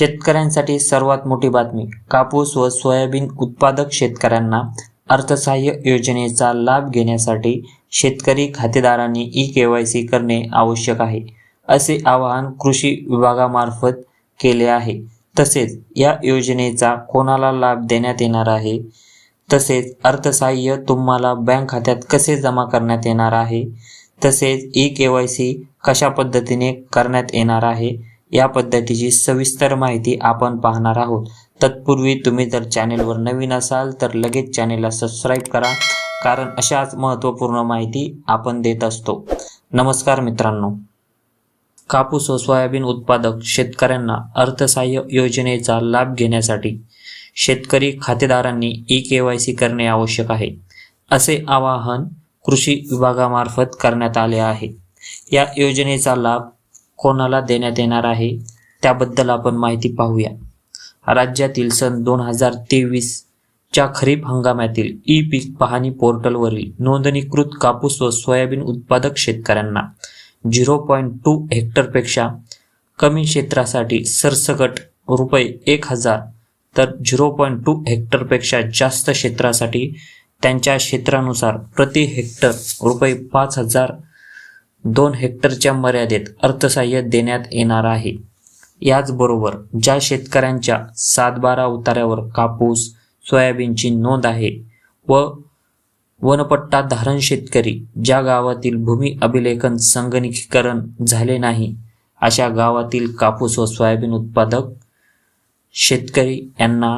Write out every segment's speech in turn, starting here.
शेतकऱ्यांसाठी सर्वात मोठी बातमी. कापूस व सोयाबीन उत्पादक शेतकऱ्यांना अर्थसहाय्य योजनेचा लाभ घेण्यासाठी शेतकरी खातेदारांनी ई के वाय सी करणे आवश्यक आहे असे आवाहन कृषी विभागामार्फत केले आहे. तसेच या योजनेचा कोणाला लाभ देण्यात येणार आहे? तसेच अर्थसहाय्य तुम्हाला बँक खात्यात कसे जमा करण्यात येणार आहे? तसेच ई के वाय सी कशा पद्धतीने करण्यात येणार आहे? या पद्धतीची सविस्तर माहिती आपण पाहणार आहोत. तत्पूर्वी तुम्ही जर चॅनेलवर नवीन असाल तर लगेच चॅनेलला सबस्क्राईब करा कारण अशाच महत्त्वपूर्ण माहिती आपण देत असतो. नमस्कार मित्रांनो. कापूस व सोयाबीन उत्पादक शेतकऱ्यांना अर्थसहाय्य योजनेचा लाभ घेण्यासाठी शेतकरी खातेदारांनी ई के वाय सी करणे आवश्यक आहे असे आवाहन कृषी विभागामार्फत करण्यात आले आहे. या योजनेचा लाभ कोणाला देण्यात येणार आहे त्याबद्दल आपण माहिती पाहूया. राज्यातील सन दोन हजार तेवीसच्या खरीप हंगामातील ई पीक पाहणी पोर्टलवरील नोंदणीकृत कापूस व सोयाबीन उत्पादक शेतकऱ्यांना झिरो पॉईंट टू हेक्टरपेक्षा कमी क्षेत्रासाठी सरसकट रुपये एक हजार तर झिरो पॉईंट टू हेक्टरपेक्षा जास्त क्षेत्रासाठी त्यांच्या क्षेत्रानुसार प्रति हेक्टर रुपये पाच हजार दोन हेक्टरच्या मर्यादेत अर्थसहाय्य देण्यात येणार आहे. याचबरोबर ज्या शेतकऱ्यांच्या सातबारा उतार्यावर कापूस सोयाबीनची नोंद आहे व वनपट्टा धारण शेतकरी ज्या गावातील भूमी अभिलेखन संगणकीकरण झाले नाही अशा गावातील कापूस व सोयाबीन उत्पादक शेतकरी यांना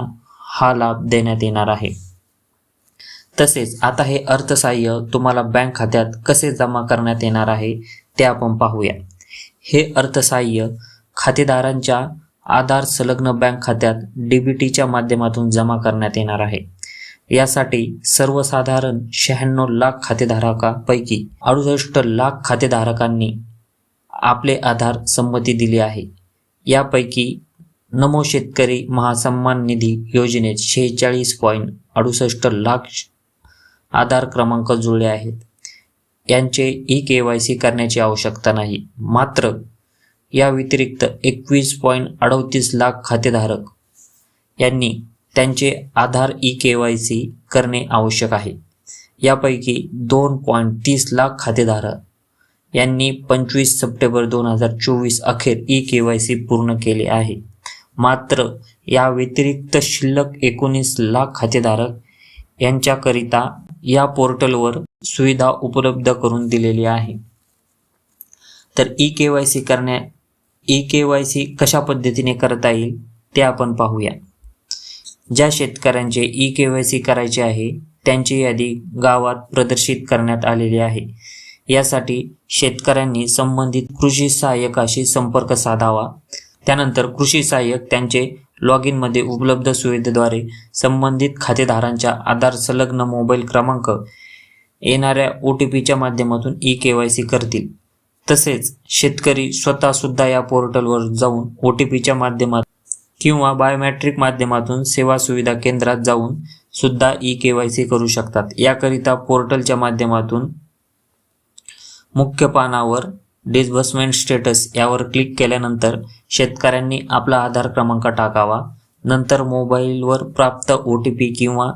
हा लाभ देण्यात येणार आहे. तसेच आता हे अर्थसहाय्य तुम्हाला बँक खात्यात कसे जमा करण्यात येणार आहे ते आपण पाहूया. हे अर्थसहाय्य खातेदारांच्या आधार संलग्न बँक खात्यात डीबीटीच्या माध्यमातून जमा करण्यात येणार आहे. यासाठी सर्वसाधारण शहाण्णव लाख खातेधारकापैकी अडुसष्ट लाख खातेधारकांनी आपले आधार संमती दिली आहे. यापैकी नमो शेतकरी महासन्मान निधी योजनेत शेहेचाळीस पॉईंट अडुसष्ट लाख आधार क्रमांक जुळले आहेत. यांचे ई के वाय सी करण्याची आवश्यकता नाही. मात्र या व्यतिरिक्त एकवीस पॉईंट अडतीस लाख खातेधारक यांनी त्यांचे Aadhaar E K Y C करणे आवश्यक आहे. यापैकी दोन पॉईंट तीस लाख खातेधारक यांनी पंचवीस सप्टेंबर दोन हजार चोवीस अखेर ई के वाय सी पूर्ण केले आहे. मात्र या व्यतिरिक्त शिल्लक एकोणीस लाख खातेधारक यांच्याकरिता या पोर्टलवर सुविधा उपलब्ध करून दिलेली आहे. तर ई के वाय सी करण्या ई के वाय सी कशा पद्धतीने करता येईल ते आपण पाहूया. ज्या शेतकऱ्यांचे ई के वाय सी करायचे आहे त्यांची यादी गावात प्रदर्शित करण्यात आलेली आहे. यासाठी शेतकऱ्यांनी संबंधित कृषी सहाय्यकाशी संपर्क साधावा. त्यानंतर कृषी सहाय्यक त्यांचे लॉग इनमध्ये उपलब्ध सुविधेद्वारे संबंधित खातेधारांच्या आधार संलग्न मोबाईल क्रमांक येणाऱ्या ओ टी पीच्या माध्यमातून ई के वाय सी करतील. तसेच शेतकरी स्वतःसुद्धा या पोर्टलवर जाऊन ओ टी पीच्या माध्यमात किंवा बायोमॅट्रिक माध्यमातून सेवा सुविधा केंद्रात जाऊन सुद्धा ई के वाय सी करू शकतात. याकरिता पोर्टलच्या माध्यमातून मुख्य पानावर डिस्बर्समेंट स्टेटस यावर क्लिक केल्यानंतर शेतकऱ्यांनी आपला आधार क्रमांक टाकावा. नंतर मोबाईलवर प्राप्त ओ टी पी किंवा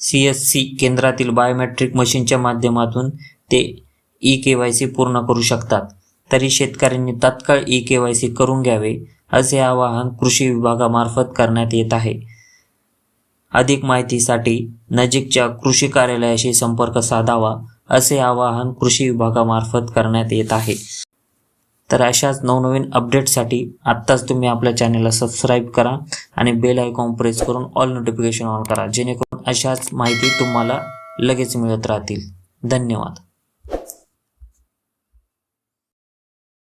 सी एस सी केंद्रातील बायोमेट्रिक मशीनच्या माध्यमातून ते ई के वाय सी पूर्ण करू शकतात. तरी शेतकऱ्यांनी तात्काळ ई के वाय सी करून घ्यावे असे आवाहन कृषी विभागामार्फत करण्यात येत आहे. अधिक माहितीसाठी नजीकच्या कृषी कार्यालयाशी संपर्क साधावा. असे आवाहन कृषी विभागामार्फत करण्यात येत आहे. तर अशाच नवनवीन अपडेटसाठी आत्ताच तुम्ही आपल्या चॅनेलला सबस्क्राईब करा आणि बेल आयकॉन प्रेस करून ऑल नोटिफिकेशन ऑन करा जेणेकरून अशाच माहिती तुम्हाला लगेच मिळत राहतील. धन्यवाद.